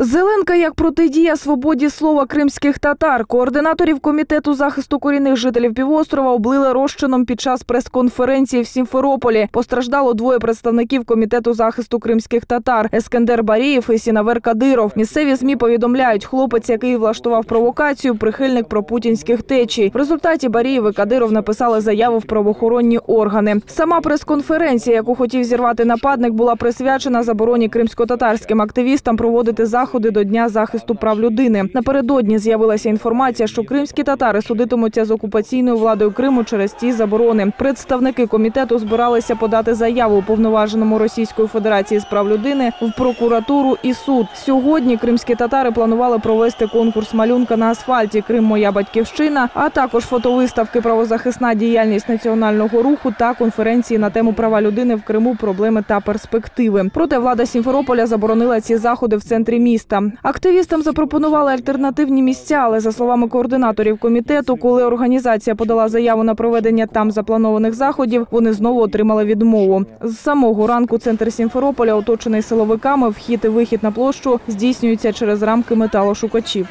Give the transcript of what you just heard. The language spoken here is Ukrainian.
Зеленка як протидія свободі слова кримських татар. Координаторів комітету захисту корінних жителів півострова облили розчином під час прес-конференції в Сімферополі. Постраждало двоє представників комітету захисту кримських татар Ескендер Барієв і Сінавер Кадиров. Місцеві змі повідомляють, хлопець, який влаштував провокацію, прихильник пропутінських течій. В результаті Барієв і Кадиров написали заяву в правоохоронні органи. Сама прес-конференція, яку хотів зірвати нападник, була присвячена забороні кримсько-татарським активістам проводити заходи до Дня захисту прав людини. Напередодні з'явилася інформація, що кримські татари судитимуться з окупаційною владою Криму через ті заборони. Представники комітету збиралися подати заяву уповноваженому Російської Федерації з прав людини в прокуратуру і суд. Сьогодні кримські татари планували провести конкурс малюнка на асфальті Крим моя батьківщина, а також фотовиставки правозахисна діяльність національного руху та конференції на тему права людини в Криму, проблеми та перспективи. Проте влада Сімферополя заборонила ці заходи в центрі міста. Активістам запропонували альтернативні місця, але за словами координаторів комітету, коли організація подала заяву на проведення там запланованих заходів, вони знову отримали відмову. З самого ранку центр Сімферополя, оточений силовиками, вхід і вихід на площу здійснюється через рамки металошукачів.